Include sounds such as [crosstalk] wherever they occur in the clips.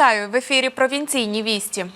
Вітаю в ефірі Провінційні вісті.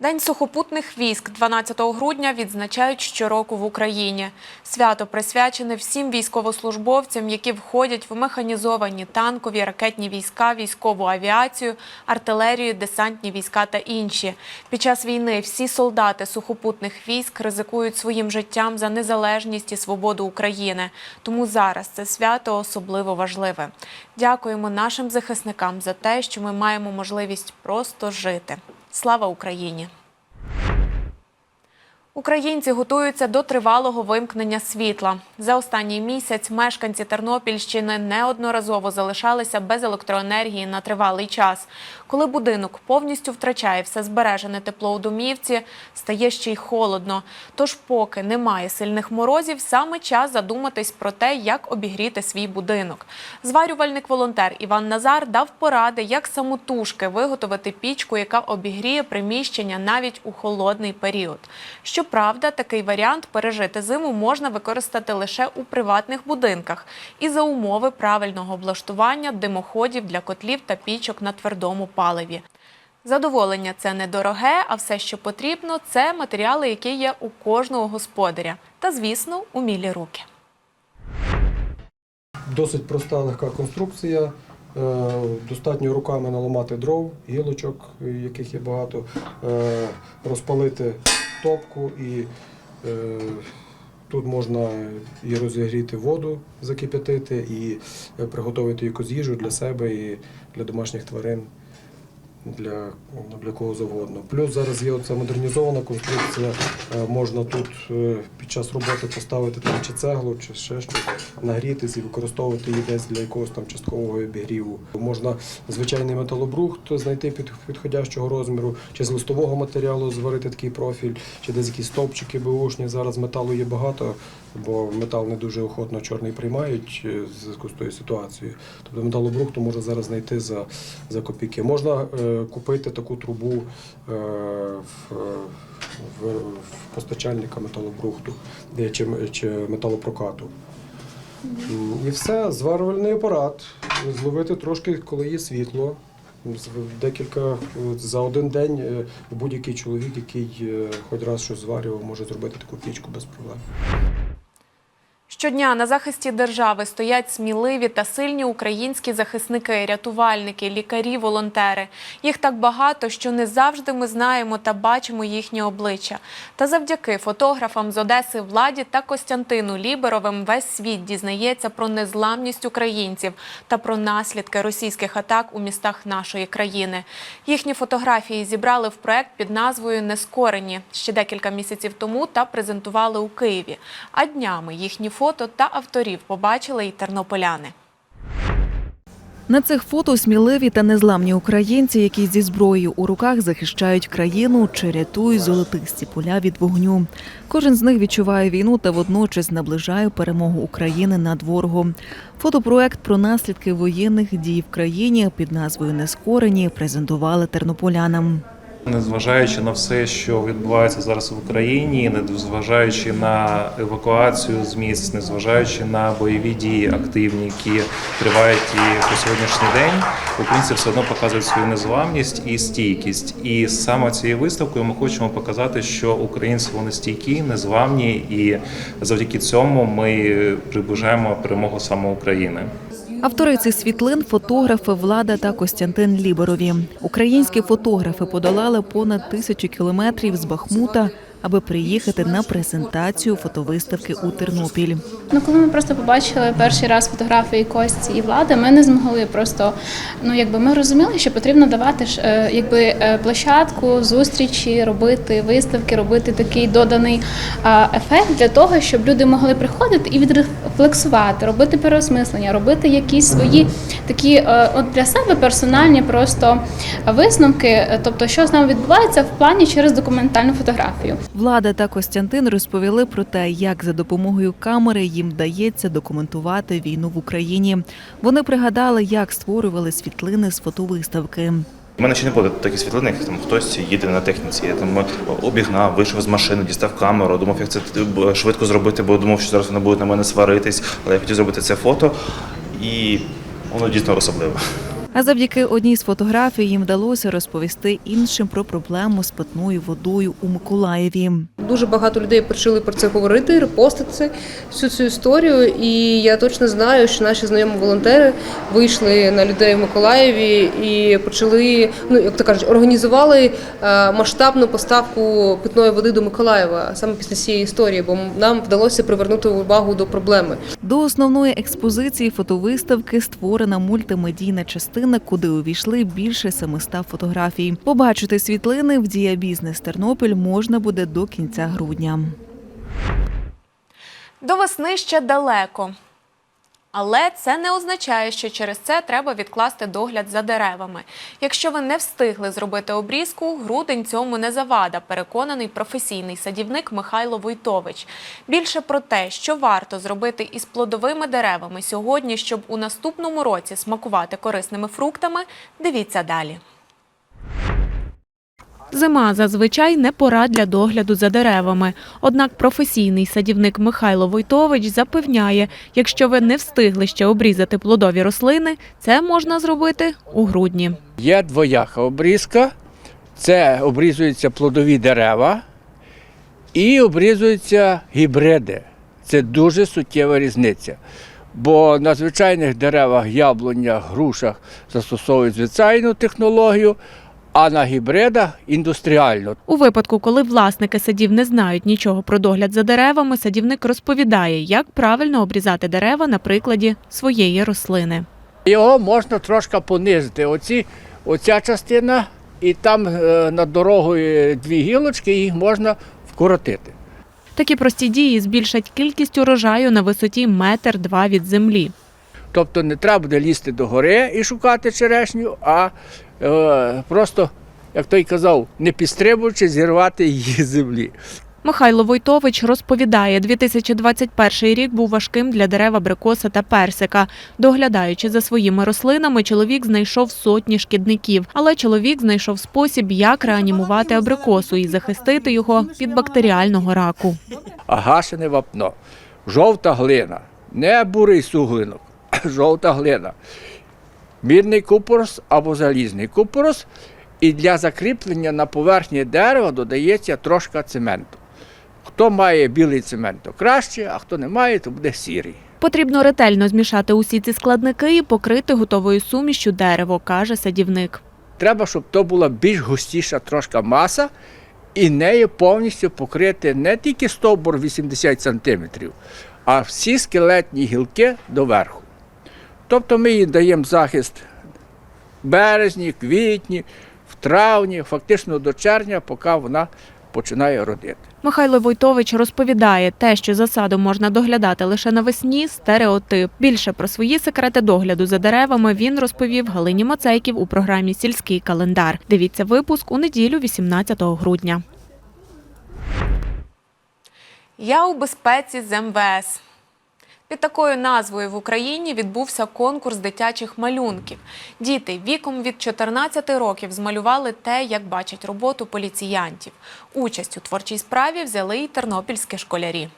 День сухопутних військ 12 грудня відзначають щороку в Україні. Свято присвячене всім військовослужбовцям, які входять в механізовані танкові, ракетні війська, військову авіацію, артилерію, десантні війська та інші. Під час війни всі солдати сухопутних військ ризикують своїм життям за незалежність і свободу України. Тому зараз це свято особливо важливе. Дякуємо нашим захисникам за те, що ми маємо можливість просто жити. Слава Україні! Українці готуються до тривалого вимкнення світла. За останній місяць мешканці Тернопільщини неодноразово залишалися без електроенергії на тривалий час. Коли будинок повністю втрачає все збережене тепло у домівці, стає ще й холодно. Тож, поки немає сильних морозів, саме час задуматись про те, як обігріти свій будинок. Зварювальник-волонтер Іван Назар дав поради, як самотужки виготовити пічку, яка обігріє приміщення навіть у холодний період. Щоправда, такий варіант пережити зиму можна використати лише у приватних будинках і за умови правильного облаштування димоходів для котлів та пічок на твердому паливі. Задоволення це недороге, а все, що потрібно, це матеріали, які є у кожного господаря. Та, звісно, умілі руки. Досить проста легка конструкція. Е, Достатньо руками наламати дров, гілочок, яких є багато, е, розпалити топку і е, тут можна і розігріти воду, закип'ятити, і е, приготувати якусь їжу для себе і для домашніх тварин. Для, для кого завгодно. Плюс зараз є оця модернізована конструкція. Е, Можна тут е, під час роботи поставити там чи цеглу, чи ще щось, нагрітись і використовувати її десь для якогось там часткового обігріву. Можна звичайний металобрухт знайти під підходящого розміру, чи з листового матеріалу зварити такий профіль, чи десь якісь стовпчики бушні. Зараз металу є багато, бо метал не дуже охотно чорний приймають е, в зв'язку з тою ситуацією. Тобто металобрухту можна зараз знайти за, за копійки. Можна купити таку трубу е, в, постачальника металобрухту чи, чи металопрокату. І все, зварювальний апарат, зловити трошки, коли є світло. Декілька за один день е, будь-який чоловік, який е, хоч раз щось зварював, може зробити таку пічку без проблем. Щодня на захисті держави стоять сміливі та сильні українські захисники, рятувальники, лікарі, волонтери. Їх так багато, що не завжди ми знаємо та бачимо їхні обличчя. Та завдяки фотографам з Одеси Владі та Костянтину Ліберовим весь світ дізнається про незламність українців та про наслідки російських атак у містах нашої країни. Їхні фотографії зібрали в проект під назвою Нескорені ще декілька місяців тому та презентували у Києві. А днями їхні фото та авторів побачили і тернополяни. На цих фото сміливі та незламні українці, які зі зброєю у руках захищають країну чи рятують золотисті поля від вогню. Кожен з них відчуває війну та водночас наближає перемогу України над ворогом. Фотопроект про наслідки воєнних дій в країні під назвою Нескорені презентували тернополянам. Незважаючи на все, що відбувається зараз в Україні, незважаючи на евакуацію з місць, незважаючи на бойові дії активні, які тривають і по сьогоднішній день, українці все одно показують свою незламність і стійкість. І саме цією виставкою ми хочемо показати, що українці вони стійкі, незламні, і завдяки цьому ми приближаємо перемогу саме України. Автори цих світлин фотографи Влада та Костянтин Ліберові. Українські фотографи подолали понад тисячу кілометрів з Бахмута, аби приїхати на презентацію фотовиставки у Тернопіль. Ну, коли ми просто побачили перший раз фотографії Кості і влади, ми не змогли просто. Ну, якби ми розуміли, що потрібно давати ж е, якби е, площадку, зустрічі, робити виставки, робити такий доданий ефект для того, щоб люди могли приходити і відрефлексувати, робити переосмислення, робити якісь свої такі е, от для себе персональні просто висновки, е, тобто, що з нами відбувається в плані через документальну фотографію. Влада та Костянтин розповіли про те, як за допомогою камери їм вдається документувати війну в Україні. Вони пригадали, як створювали світлини з фотовиставки. У мене ще не було такі світлини, як там хтось їде на техніці. Я там обігнав, вийшов з машини, дістав камеру, думав, як це швидко зробити, бо думав, що зараз вони будуть на мене сваритись, але я хотів зробити це фото, і воно дійсно особливе. А завдяки одній з фотографій їм вдалося розповісти іншим про проблему з питною водою у Миколаєві. Дуже багато людей почали про це говорити, репостити всю цю історію. І я точно знаю, що наші знайомі волонтери вийшли на людей в Миколаєві і почали, ну як то кажуть, організували е, масштабну поставку питної води до Миколаєва саме після цієї історії, бо нам вдалося привернути увагу до проблеми. До основної експозиції фотовиставки створена мультимедійна частина, куди увійшли більше 700 фотографій. Побачити світлини в Дія Бізнес Тернопіль можна буде до кінця грудня. До весни ще далеко. Але це не означає, що через це треба відкласти догляд за деревами. Якщо ви не встигли зробити обрізку, грудень цьому не завада, переконаний професійний садівник Михайло Войтович. Більше про те, що варто зробити із плодовими деревами сьогодні, щоб у наступному році смакувати корисними фруктами, дивіться далі. Зима зазвичай не пора для догляду за деревами. Однак професійний садівник Михайло Войтович запевняє, якщо ви не встигли ще обрізати плодові рослини, це можна зробити у грудні. Є двояка обрізка. Це обрізуються плодові дерева і обрізуються гібриди. Це дуже суттєва різниця. Бо на звичайних деревах, яблунях, грушах застосовують звичайну технологію, а на гібридах індустріальну. У випадку, коли власники садів не знають нічого про догляд за деревами, садівник розповідає, як правильно обрізати дерева на прикладі своєї рослини. Його можна трошки понизити. Оці, оця частина, і там е, над дорогою дві гілочки, їх можна вкоротити. Такі прості дії збільшать кількість урожаю на висоті метр два від землі. Тобто не треба буде лізти до гори і шукати черешню, а просто, як той казав, не підстрибуючи, зірвати її з землі. Михайло Войтович розповідає, 2021 рік був важким для дерев абрикоса та персика. Доглядаючи за своїми рослинами, чоловік знайшов сотні шкідників, але чоловік знайшов спосіб, як реанімувати абрикосу і захистити його від бактеріального раку. А гашене вапно, жовта глина, не бурий суглинок, [clears throat] жовта глина, мідний купорос або залізний купорос. І для закріплення на поверхні дерева додається трошка цементу. Хто має білий цемент, то краще, а хто не має, то буде сірий. Потрібно ретельно змішати усі ці складники і покрити готовою сумішю дерево, каже садівник. Треба, щоб то була більш густіша трошка маса, і нею повністю покрити не тільки стовбур 80 см, а всі скелетні гілки доверху. Тобто ми їй даємо захист в березні, квітні, в травні, фактично до червня, поки вона починає родити. Михайло Войтович розповідає, те, що за садом можна доглядати лише навесні, стереотип. Більше про свої секрети догляду за деревами він розповів Галині Мацейків у програмі Сільський календар. Дивіться випуск у неділю, 18 грудня. Я у безпеці з МВС. Під такою назвою в Україні відбувся конкурс дитячих малюнків. Діти віком від 14 років змалювали те, як бачать роботу поліціянтів. Участь у творчій справі взяли й тернопільські школярі.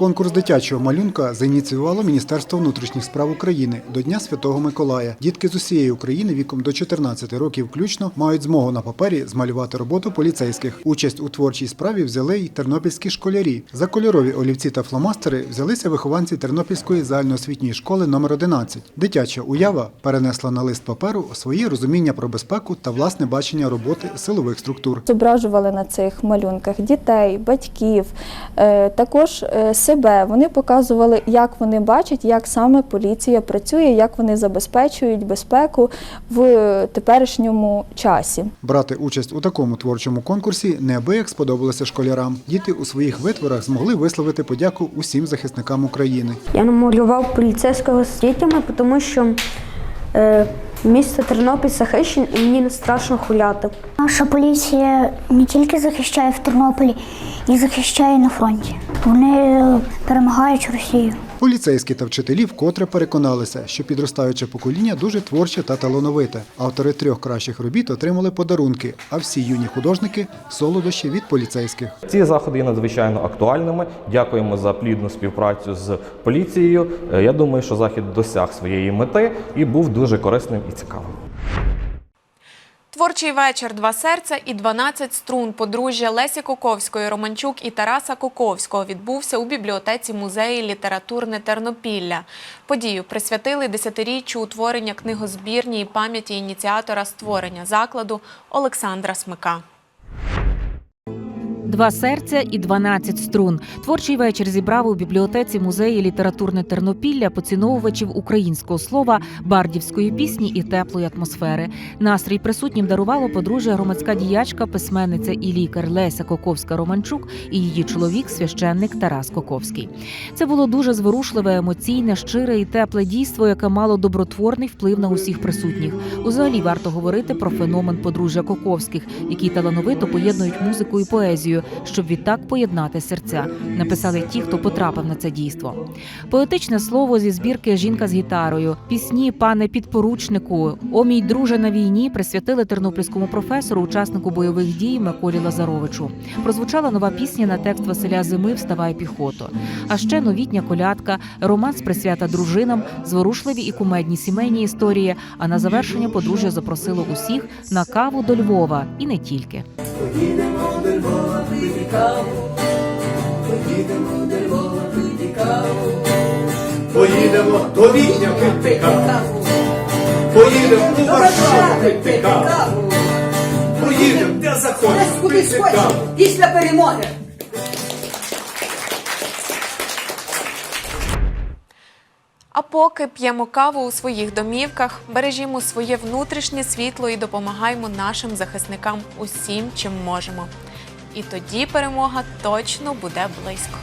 Конкурс дитячого малюнка зaiніціювало Міністерство внутрішніх справ України до Дня Святого Миколая. Дітки з усієї України віком до 14 років включно мають змогу на папері змалювати роботу поліцейських. Участь у творчій справі взяли й тернопільські школярі. За кольорові олівці та фломастери взялися вихованці Тернопільської загальноосвітньої школи номер 11 Дитяча уява перенесла на лист паперу свої розуміння про безпеку та власне бачення роботи силових структур. Зображували на цих малюнках дітей, батьків, е, також е, себе. Вони показували, як вони бачать, як саме поліція працює, як вони забезпечують безпеку в теперішньому часі. Брати участь у такому творчому конкурсі неабияк сподобалося школярам. Діти у своїх витворах змогли висловити подяку усім захисникам України. Я намалював поліцейського з дітьми, тому що е, місто Тернопіль захищене і мені не страшно хуляти. Наша поліція не тільки захищає в Тернополі, і захищає на фронті. Вони е, перемагають Росію. Поліцейські та вчителі вкотре переконалися, що підростаюче покоління дуже творче та талановите. Автори трьох кращих робіт отримали подарунки, а всі юні художники солодощі від поліцейських. Ці заходи є надзвичайно актуальними. Дякуємо за плідну співпрацю з поліцією. Е, Я думаю, що захід досяг своєї мети і був дуже корисним і цікавим. Творчий вечір Два серця і 12 струн подружжя Лесі Коковської, Романчук і Тараса Коковського відбувся у бібліотеці музеї Літературне Тернопілля. Подію присвятили десятиріччю утворення книгозбірні і пам'яті ініціатора створення закладу Олександра Смика. Два серця і 12 струн. Творчий вечір зібрав у бібліотеці музеї літературне Тернопілля поціновувачів українського слова, бардівської пісні і теплої атмосфери. Настрій присутнім дарувало подружжя громадська діячка, письменниця і лікар Леся Коковська Романчук і її чоловік, священник Тарас Коковський. Це було дуже зворушливе, емоційне, щире і тепле дійство, яке мало добротворний вплив на усіх присутніх. Узагалі варто говорити про феномен подружжя Коковських, які талановито поєднують музику і поезію, щоб відтак поєднати серця. Написали ті, хто потрапив на це дійство. Поетичне слово зі збірки Жінка з гітарою, пісні пане підпоручнику, О мій друже на війні присвятили тернопільському професору, учаснику бойових дій Миколі Лазаровичу. Прозвучала нова пісня на текст Василя Зими Вставай піхото. А ще новітня колядка, романс присвята дружинам, зворушливі і кумедні сімейні історії. А на завершення подружжя запросило усіх на каву до Львова і не тільки. Поїдемо до Львова пити каву, поїдемо до Львова пити каву, поїдемо до Відня пити каву, поїдемо до Варшави пити каву, поїдемо де захочеш пити каву. Після перемоги. А поки п'ємо каву у своїх домівках, бережімо своє внутрішнє світло і допомагаємо нашим захисникам усім, чим можемо. І тоді перемога точно буде близько.